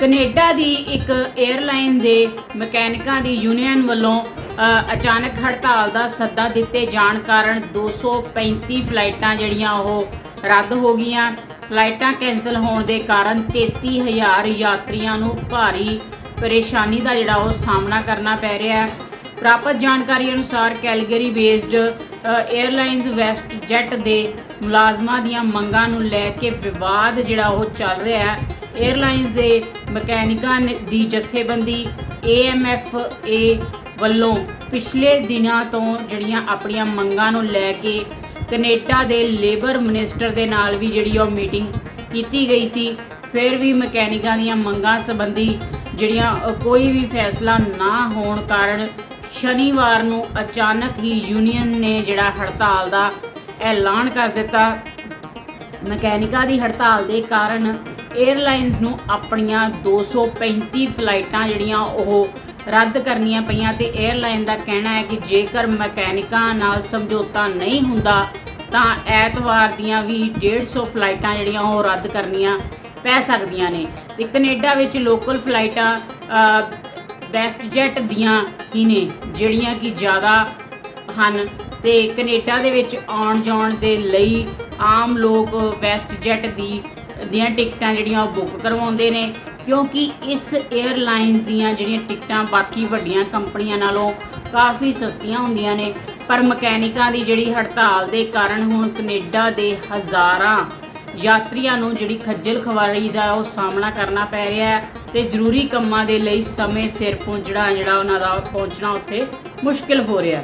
Canada ਦੀ ਇੱਕ airline ਦੇ ਮਕੈਨਿਕਾਂ ਦੀ union ਵੱਲੋਂ ਅਚਾਨਕ ਹੜਤਾਲ ਦਾ ਸੱਦਾ ਦਿੱਤੇ ਜਾਣ ਕਾਰਨ 235 ਫਲਾਈਟਾਂ ਜਿਹੜੀਆਂ ਉਹ ਰੱਦ ਹੋ ਗਈਆਂ। ਫਲਾਈਟਾਂ ਕੈਂਸਲ ਹੋਣ ਦੇ ਕਾਰਨ 33000 ਯਾਤਰੀਆਂ ਨੂੰ ਭਾਰੀ ਪਰੇਸ਼ਾਨੀ ਦਾ ਜਿਹੜਾ ਉਹ ਸਾਹਮਣਾ ਕਰਨਾ ਪੈ ਰਿਹਾ ਹੈ। ਪ੍ਰਾਪਤ ਜਾਣਕਾਰੀ ਅਨੁਸਾਰ Calgary based airlines WestJet ਦੇ ਮੁਲਾਜ਼ਮਾਂ ਦੀਆਂ ਮੰਗਾਂ ਨੂੰ ਲੈ ਕੇ ਵਿਵਾਦ ਜਿਹੜਾ ਉਹ ਚੱਲ ਰਿਹਾ ਹੈ। 에ਅਰਲਾਈਨਸ ਦੇ ਮਕੈਨਿਕਾਂ ਦੀ ਜਥੇਬੰਦੀ ਏ ਵੱਲੋਂ ਪਿਛਲੇ ਦਿਨਾਂ ਤੋਂ ਜਿਹੜੀਆਂ ਆਪਣੀਆਂ ਮੰਗਾਂ ਨੂੰ ਲੈ ਕੇ ਕੈਨੇਡਾ ਦੇ ਲੇਬਰ ਮਿਨਿਸਟਰ ਦੇ ਨਾਲ ਵੀ ਜਿਹੜੀ ਉਹ ਮੀਟਿੰਗ ਕੀਤੀ ਗਈ ਸੀ, ਫਿਰ ਵੀ ਮਕੈਨਿਕਾਂ ਦੀਆਂ ਮੰਗਾਂ ਸੰਬੰਧੀ ਜਿਹੜੀਆਂ ਕੋਈ ਵੀ ਫੈਸਲਾ ਨਾ ਹੋਣ ਕਾਰਨ ਸ਼ਨੀਵਾਰ ਨੂੰ ਅਚਾਨਕ ਹੀ ਯੂਨੀਅਨ ਨੇ ਜਿਹੜਾ ਹੜਤਾਲ ਦਾ ਐਲਾਨ ਕਰ ਦਿੱਤਾ। ਮਕੈਨਿਕਾਂ ਦੀ ਹੜਤਾਲ ਦੇ ਕਾਰਨ 에ਅਰਲਾਈਨਸ ਨੂੰ ਆਪਣੀਆਂ 235 ਫਲਾਈਟਾਂ ਜਿਹੜੀਆਂ ਉਹ ਰੱਦ ਕਰਨੀਆਂ ਪਈਆਂ ਤੇ 에ਅਰਲਾਈਨ ਦਾ ਕਹਿਣਾ ਹੈ ਕਿ ਜੇਕਰ ਮਕੈਨਿਕਾਂ ਨਾਲ ਸਮਝੌਤਾ ਨਹੀਂ ਹੁੰਦਾ, ਤਾਂ ਐਤਵਾਰ ਦੀਆਂ ਵੀ 150 ਫਲਾਈਟਾਂ ਜਿਹੜੀਆਂ ਉਹ ਰੱਦ ਕਰਨੀਆਂ ਪੈ ਸਕਦੀਆਂ ਨੇ ਤੇ ਕੈਨੇਡਾ ਵਿੱਚ ਲੋਕਲ ਫਲਾਈਟਾਂ ਬੈਸਟ ਜੈਟ ਦੀਆਂ ਹੀ ਨੇ, ਜਿਹੜੀਆਂ ਕਿ ਜ਼ਿਆਦਾ ਹਨ ਤੇ ਕੈਨੇਡਾ ਦੇ ਵਿੱਚ ਆਉਣ ਜਾਣ ਦੇ ਲਈ ਆਮ ਲੋਕ ਵੈਸਟ ਜੈਟ ਦੀ ਦੀਆਂ ਟਿਕਟਾਂ ਜਿਹੜੀਆਂ ਉਹ ਬੁੱਕ ਕਰਵਾਉਂਦੇ ਨੇ, ਕਿਉਂਕਿ ਇਸ 에ਅਰਲਾਈਨਸ ਦੀਆਂ ਜਿਹੜੀਆਂ ਟਿਕਟਾਂ ਬਾਕੀ ਵੱਡੀਆਂ ਕੰਪਨੀਆਂ ਨਾਲੋਂ ਕਾਫੀ ਸਸਤੀਆਂ ਹੁੰਦੀਆਂ ਨੇ, ਪਰ ਮਕੈਨਿਕਾਂ ਦੀ ਜਿਹੜੀ ਹੜਤਾਲ ਦੇ ਕਾਰਨ ਹੁਣ ਕੈਨੇਡਾ ਦੇ ਹਜ਼ਾਰਾਂ ਯਾਤਰੀਆਂ ਨੂੰ ਜਿਹੜੀ ਖੱਜਲ ਖਵਾਰੀ ਦਾ ਉਹ ਸਾਹਮਣਾ ਕਰਨਾ ਪੈ ਰਿਹਾ ਹੈ ਤੇ ਜ਼ਰੂਰੀ ਕੰਮਾਂ ਦੇ ਲਈ ਸਮੇਂ ਸਿਰ ਪਹੁੰਚਣਾ ਜਿਹੜਾ ਉਹਨਾਂ ਦਾ ਪਹੁੰਚਣਾ ਉੱਥੇ ਮੁਸ਼ਕਿਲ ਹੋ ਰਿਹਾ